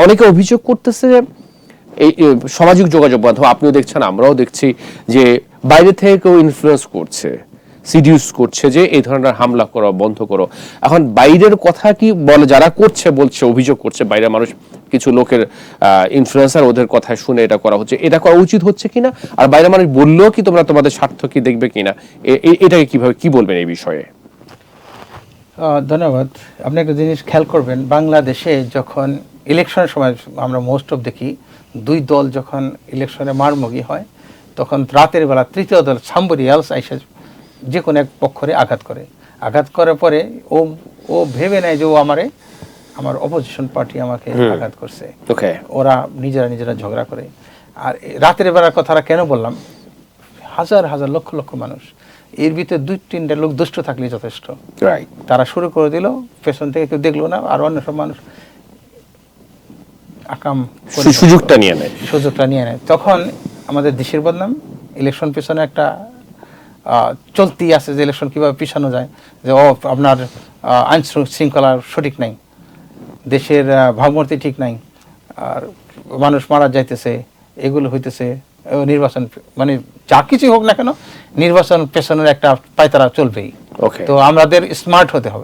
অনেকে অভিযোগ করতেছে যে এই সামাজিক যোগাযোগ মাধ্যম, আপনিও দেখছেন, আমরাও দেখছি যে বাইরে থেকে কেউ ইনফ্লুয়েন্স করছে সিডিউস করছে যে এই ধরনের হামলা করো, বন্ধ করো। এখন বাইরের কথা কি বলে, যারা করছে, বলছে, অভিযোগ করছে, বাইরের মানুষ কিছু লোকের ইনফ্লুয়েন্সার ওদের কথায় শুনে এটা করা হচ্ছে, এটা করা উচিত হচ্ছে কিনা? আর বাইরের মানুষ বললেও কি তোমরা তোমাদের স্বার্থ কি দেখবে কিনা? এটাকে কীভাবে, কি বলবেন এই বিষয়ে? ধন্যবাদ। আপনি একটা জিনিস খেয়াল করবেন, বাংলাদেশে যখন ইলেকশনের সময় আমরা মোস্ট অফ দেখি দুই দল যখন ইলেকশনে মারমুখী হয় তখন রাতের বেলা তৃতীয় দল সাম্বরি এলস আইসা যে কোনো এক পক্ষরে আঘাত করে। আঘাত করার পরে ও ও ভেবে নেয় যে ও আমারে আমার অপোজিশন পার্টি আমাকে আঘাত করছে। ওরা নিজেরা নিজেরা ঝগড়া করে। আর রাতের বেলার কথাটা কেন বললাম? হাজার হাজার লক্ষ লক্ষ মানুষ। এর ভিতরে দুই তিনটা লোক দুষ্ট থাকলে যথেষ্ট। তারা শুরু করে দিল পেছন থেকে কেউ দেখল না আর অন্য সব মানুষ আকাম সুযোগটা নিয়ে নেয়। সুযোগটা নিয়ে নেয়। তখন আমাদের দেশের বদনাম ইলেকশন পেছনে একটা চলতি আছে যে ইলেকশন কীভাবে পিছানো যায় যে ও আপনার আইন শৃঙ্খলা সঠিক নাই দেশের ভাবমূর্তি ঠিক নাই আর মানুষ মারা যাইতেছে এগুলো হইতেছে নির্বাচন মানে যা কিছু হোক না কেন নির্বাচন পেছনের একটা পায়তারা চলবেই। ওকে তো আমাদের স্মার্ট হতে হবে।